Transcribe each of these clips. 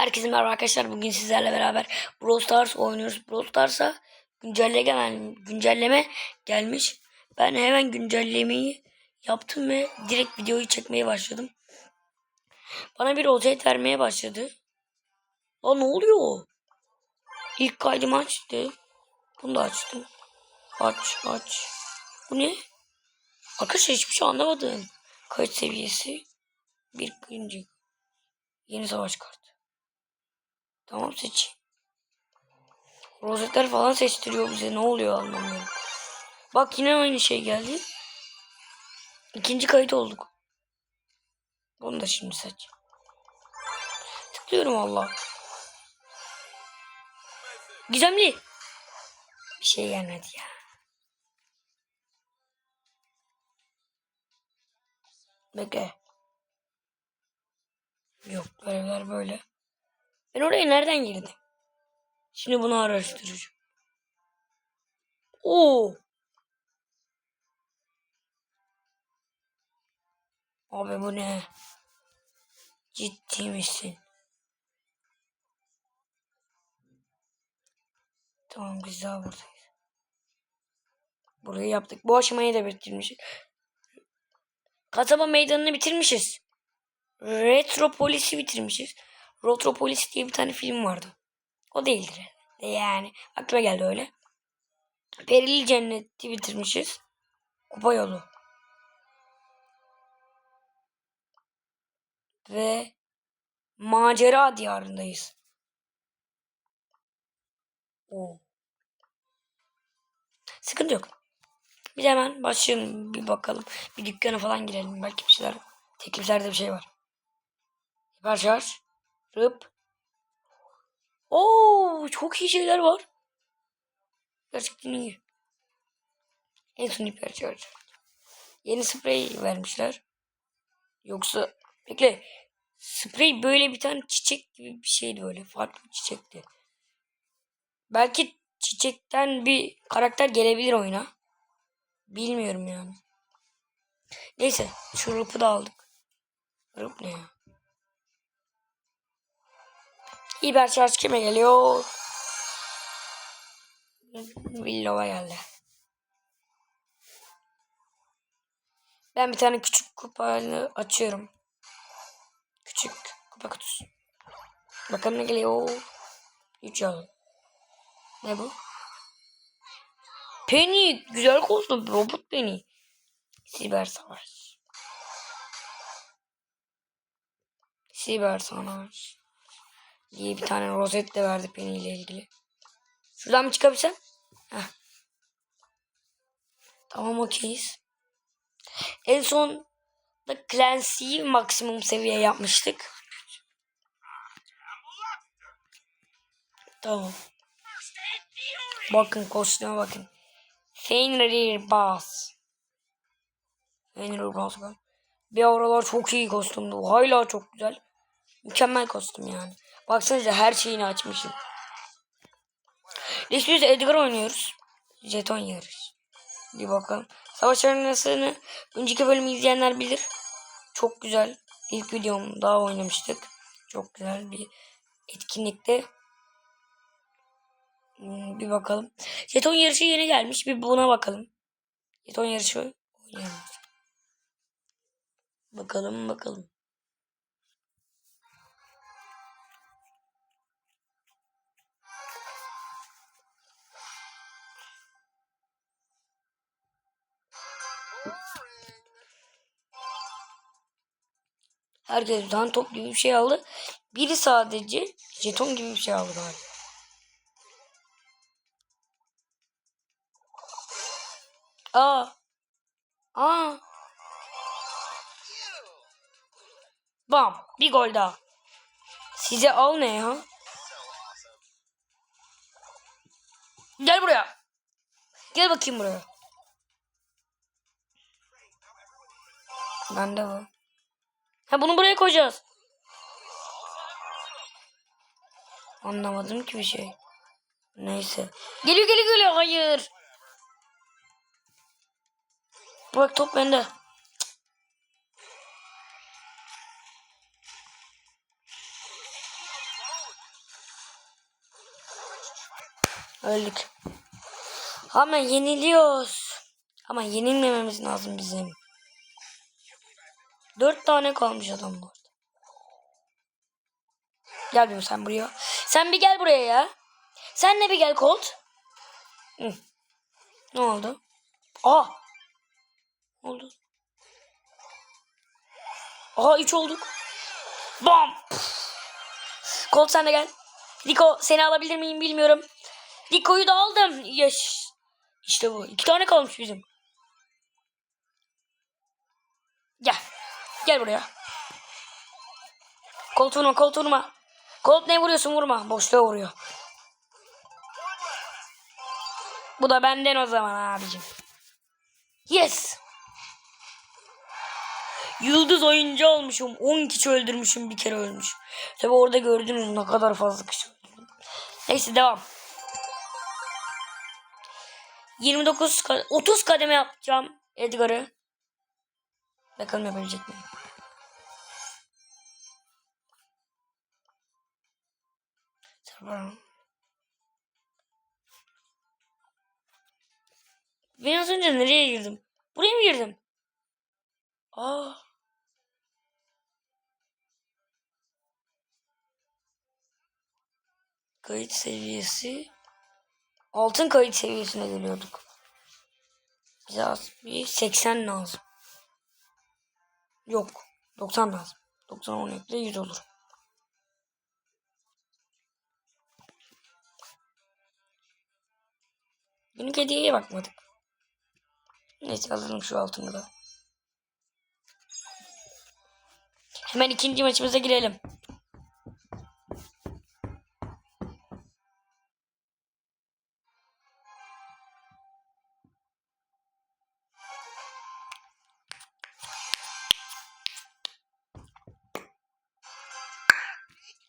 Herkese merhaba arkadaşlar. Bugün sizlerle beraber Brawl Stars oynuyoruz. Brawl Stars'a güncelleme, güncelleme gelmiş. Ben hemen güncellemeyi yaptım ve direkt videoyu çekmeye başladım. Bana bir rozet vermeye başladı. Lan ne oluyor? İlk kaydımı açtı. Bunu da açtım. Aç aç. Bu ne? Arkadaşlar hiçbir şey anlamadım. Kayıt seviyesi. Bir birinci. Yeni savaş kartı. Tamam seç. Rozetler falan seçtiriyor bize. Ne oluyor anlamıyorum. Bak yine aynı şey geldi. İkinci kayıt olduk. Bunu da şimdi seç. Tıklıyorum Allah. Gizemli. Bir şey gelmedi ya. Bekle. Yok görevler böyle. Ben oraya nereden girdim? Şimdi bunu araştıracağım. Oo. Abi bu ne? Ciddi misin? Tamam biz daha buradayız. Burayı yaptık. Bu aşamayı da bitirmişiz. Kasaba meydanını bitirmişiz. Retropolis'i bitirmişiz. Retropolis diye bir tane film vardı. O değildir. Yani aklıma geldi öyle. Perili Cennet'i bitirmişiz. Kupa yolu. Ve macera diyarındayız. Oo. Sıkıntı yok. Biz hemen başlayalım bir bakalım. Bir dükkana falan girelim. Belki bir şeyler tekliflerde bir şey var. Hiper şarj. Rıp. Oo, çok iyi şeyler var. Gerçekten iyi. En son hiper şarj. Yeni sprey vermişler. Yoksa bekle. Sprey böyle bir tane çiçek gibi bir şeydi böyle. Farklı bir çiçekti. Belki çiçekten bir karakter gelebilir oyuna. Bilmiyorum yani. Neyse şu rıpı da aldık. Rıp ne ya? Hiper şarj kime geliyor? Villova geldi. Ben bir tane küçük kupayı açıyorum. Küçük kupa kutusu. Bakalım ne geliyor. 3 yıl. Ne bu? Penny. Güzel kostüm. Robot Penny. Siber savaş. Siber savaş. Diye bir tane rozet de verdi Penny ile ilgili. Şuradan mı çıkabilsem? Heh. Tamam okeyiz. En son da Clancy'yi maksimum seviye yapmıştık. Tamam. Bakın kostüme bakın. Fenrir Bass. Fenrir Bass. Bir aralar çok iyi kostümdü. Hala çok güzel. Mükemmel kostüm yani. Baksanıza her şeyini açmışım. Biz Edgar oynuyoruz. Jeton yarış. Bir bakalım. Savaş arenasını önceki bölümü izleyenler bilir. Çok güzel. İlk videom daha oynamıştık. Çok güzel bir etkinlikte. Hmm, Bir bakalım. Jeton yarışı yeni gelmiş. Bir buna bakalım. Jeton yarışı oynayalım. Bakalım bakalım. Herkes bir tane top gibi bir şey aldı. Biri sadece jeton gibi bir şey aldı galiba. Aa. Aa. Bam. Bir gol daha. Size al ne ya? Gel buraya. Gel bakayım buraya. Bende bu. Ha bunu buraya koyacağız. Anlamadım ki bir şey. Neyse. Geliyor geliyor geliyor. Hayır. Bırak top bende. Öldük. Ama yeniliyoruz. Ama yenilmememiz lazım bizim. Dört tane kalmış adam bu arada. Gel bir sen buraya. Sen bir gel buraya ya. Sen de bir gel Colt. Hı. Ne oldu? Aa. Ne oldu? Aha 3 olduk. Bam. Colt sen de gel. Rico seni alabilir miyim bilmiyorum. Rico'yu da aldım. Yaş. İşte bu. İki tane kalmış bizim. Gel. Gel buraya. Colt vurma. Colt ne vuruyorsun vurma. Boşluğa vuruyor. Bu da benden o zaman abicim. Yes. Yıldız oyuncu olmuşum. 10 kişi öldürmüşüm bir kere ölmüş. Tabi orada gördünüz ne kadar fazla kişi öldürdüm. Neyse devam. 29 ka- 30 kademe yapacağım Edgar'ı. Bakalım yapabilecek miyim? Tamam. Ben az önce nereye girdim? Buraya mı girdim? Aa. Kayıt seviyesi. Altın kayıt seviyesine geliyorduk. Bize az bir 80 lazım. Yok. 90 lazım. 90 10 ekle 100 olur. Günlük hediyeye bakmadık. Neyse alalım şu altını da. Hemen ikinci maçımıza girelim.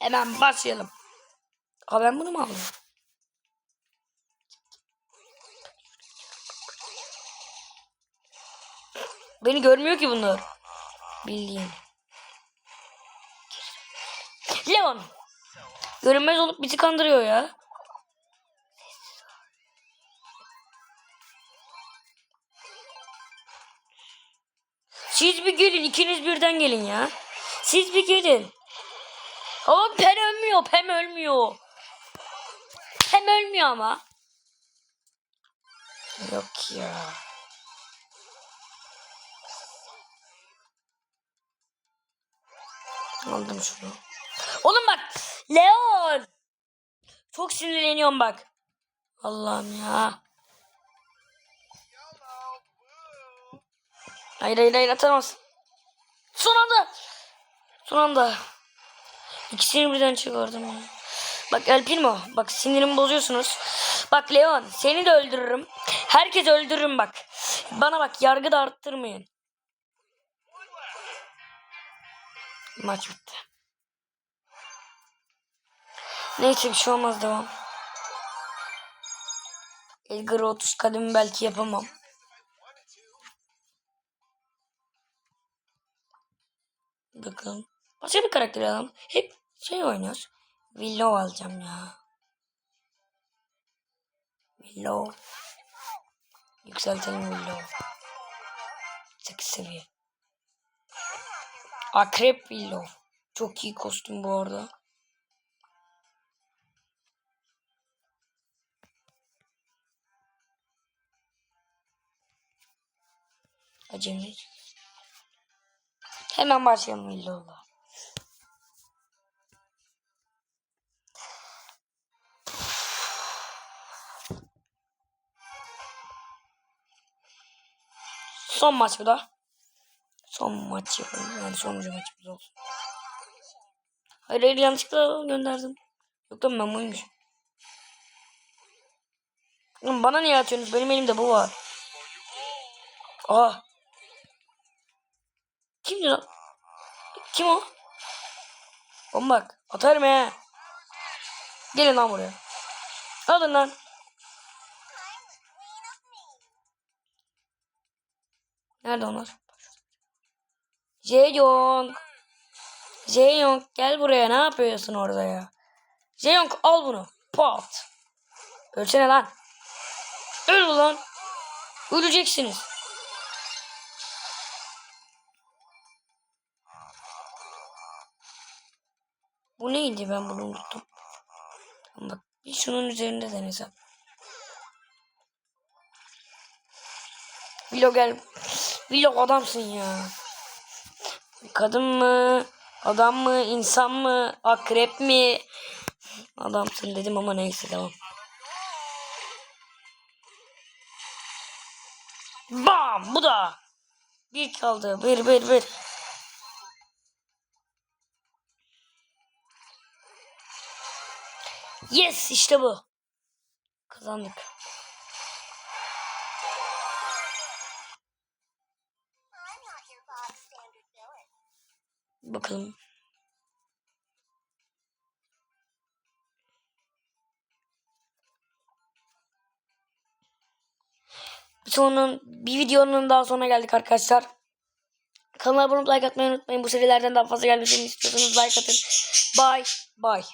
Hemen başlayalım. Aa ben bunu mu aldım? Beni görmüyor ki bunlar. Bildiğin. Leon. Görünmez olup bizi kandırıyor ya. Siz bir gelin. ikiniz birden gelin ya. Siz bir gelin. Ama Pem ölmüyor. Pem ölmüyor. Pem ölmüyor ama. Yok ya. Aldım şunu. Oğlum bak. Leon. Çok sinirleniyorum bak. Allah'ım ya. Hayır hayır hayır atamaz. Son anda. Son anda. İkisini birden çıkardım. Bak El Primo. Bak sinirimi bozuyorsunuz. Bak Leon seni de öldürürüm. Herkes öldürürüm bak. Bana bak yargı da arttırmayın. Maç bitti. Neyse bir şey olmaz devam. Edgar'ı 30 kademi belki yapamam. Bakalım. Başka bir karakter alalım. Hep şey oynuyoruz. Willow alacağım ya. Willow. Yükseltelim Willow. 8 seviye. Akrep Willow. Çok iyi kostüm bu arada. Acemi. Hemen başlayalım Willow'la. Son maç bu da. Son maç yapalım. Yani sonuncu maçımız olsun. Hayır hayır yanlışlıkla gönderdim. Yok lan ben buymuş. Oğlum bana niye atıyorsunuz? Benim elimde bu var. Aa. Kimdi lan? Kim o? Oğlum bak. Atarım he. Gelin lan buraya. Alın lan. Nerede onlar? Jeyong. Jeyong gel buraya ne yapıyorsun orada ya? Jeyong al bunu. Pat. Ölsene lan. Öl ulan. Öleceksiniz. Bu neydi ben bunu unuttum. Bak bir şunun üzerinde denesem. Vlog gel. Vlog adamsın ya. Kadın mı? Adam mı? insan mı? Akrep mi? Adamsın dedim ama neyse devam. Bam! Bu da. Bir kaldı. Bir bir bir. Yes işte bu. Kazandık. Bakalım. Sonun bir videonun daha sonuna geldik arkadaşlar. Kanalıma abone olup like atmayı unutmayın. Bu serilerden daha fazla gelmesini istiyorsanız like atın. Bye bye.